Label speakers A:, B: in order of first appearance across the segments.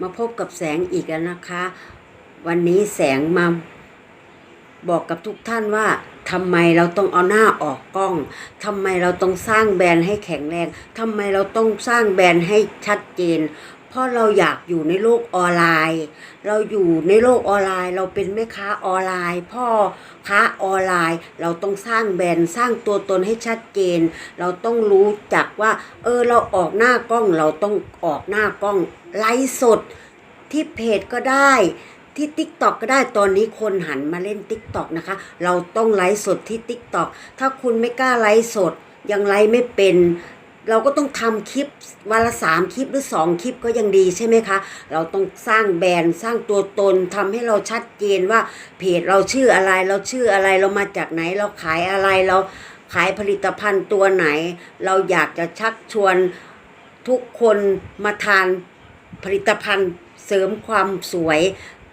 A: มาพบกับแสงอีกแล้วนะคะ วันนี้แสงมาบอกกับทุกท่านว่าทำไมเราต้องเอาหน้าออกกล้องทำไมเราต้องสร้างแบรนด์ให้แข็งแรงทำไมเราต้องสร้างแบรนด์ให้ชัดเจน ราะเราอยากอยู่ในโลกออนไลน์ เราอยู่ในโลกออนไลน์ เราเป็นแม่ค้าออนไลน์ พ่อค้าออนไลน์ เราต้องสร้างแบรนด์สร้างตัวตนให้ชัดเจน เราต้องรู้จักว่า เออเราออกหน้ากล้องเราต้องออกหน้ากล้องไลฟ์สดที่เพจก็ได้ที่ t ิ k t o k ก็ได้ตอนนี้คนหันมาเล่น t ิ k t o k นะคะ เราต้องไลฟ์สดที่ t ิ k t o k ถ้าคุณไม่กล้าไลฟ์สดยังไลฟ์ไม่เป็น เราก็ต้องทำคลิปวันละสามคลิปหรือสองคลิปก็ยังดีใช่ไหมคะ เราต้องสร้างแบรนด์สร้างตัวตนทำให้เราชัดเจนว่าเพจเราชื่ออะไรเราชื่ออะไรเรามาจากไหนเราขายอะไรเราขายผลิตภัณฑ์ตัวไหน เราอยากจะชักชวนทุกคนมาทานผลิตภัณฑ์เสริมความสวย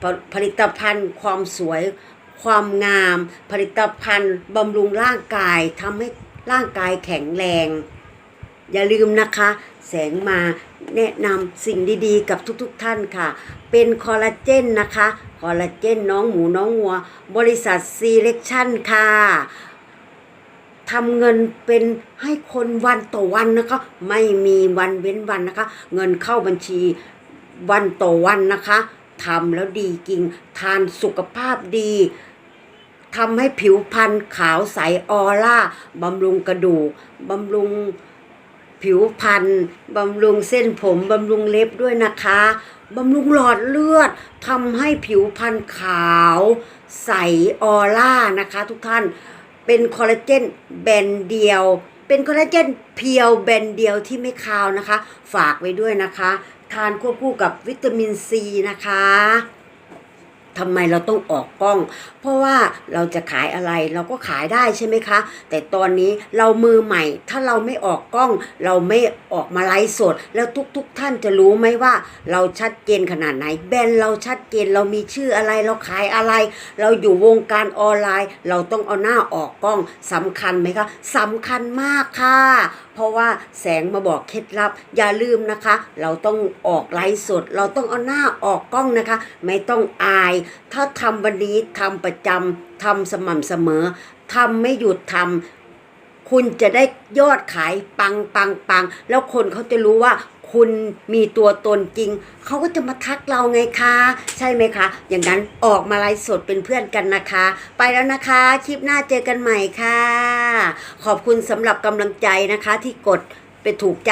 A: ผผลิตภัณฑ์ความสวย ความงาม ผลิตภัณฑ์บำรุงร่างกายทำให้ร่างกายแข็งแรง อย่าลืมนะคะ แสงมาแนะนำสิ่งดีๆ กับทุกๆท่านค่ะ เป็นคอลลาเจนนะคะ คอลลาเจนน้องหมูน้องวัว บริษัทซีเล็กชั่นค่ะทำเงินเป็นให้คนวันต่อวันนะคะ ไม่มีวันเว้นวันนะคะ เงินเข้าบัญชีวันต่อวันนะคะทำแล้วดีจริง ทานสุขภาพดีทำให้ผิวพรรณขาวใสออร่าบำรุงกระดูกบำรุง ผิวพรรณบำรุงเส้นผมบำรุงเล็บด้วยนะคะบำรุงหลอดเลือดทำให้ผิวพรรณขาว ใสออร่านะคะ ทุกท่านเป็นคอลลาเจนแบนเดียว เป็นคอลลาเจนเพียวแบนเดียวที่ไม่คาวนะคะ ฝากไว้ด้วยนะคะ ทานควบคู่กับวิตามินซีนะคะ ทำไมเราต้องออกกล้อง เพราะว่าเราจะขายอะไรเราก็ขายได้ใช่ไหมคะ แต่ตอนนี้เรามือใหม่ ถ้าเราไม่ออกกล้อง เราไม่ออกมาไลฟ์สด แล้วทุกๆทท่านจะรู้ไหมว่า เราชัดเจนขนาดไหน แบรนด์เราชัดเจนเรามีชื่ออะไรเราขายอะไร เราอยู่วงการออนไลน์ เราต้องเอาหน้าออกกล้องสำคัญไหมคะสำคัญมากค่ะ เพราะว่าแสงมาบอกเคล็ดลับ อย่าลืมนะคะ เราต้องออกไลฟ์สด เราต้องเอาหน้าออกกล้องนะคะ ไม่ต้องอายถ้าทำวันนี้ทำประจำทำสม่ำเสมอทำไม่หยุดทำคุณจะได้ยอดขายปังปังปัง แล้วคนเขาจะรู้ว่าคุณมีตัวตนจริง เขาก็จะมาทักเราไงคะ ใช่ไหมคะ อย่างนั้นออกมาไลฟ์สดเป็นเพื่อนกันนะคะ ไปแล้วนะคะ คลิปหน้าเจอกันใหม่ค่ะ ขอบคุณสำหรับกำลังใจนะคะที่กดไปถูกใจ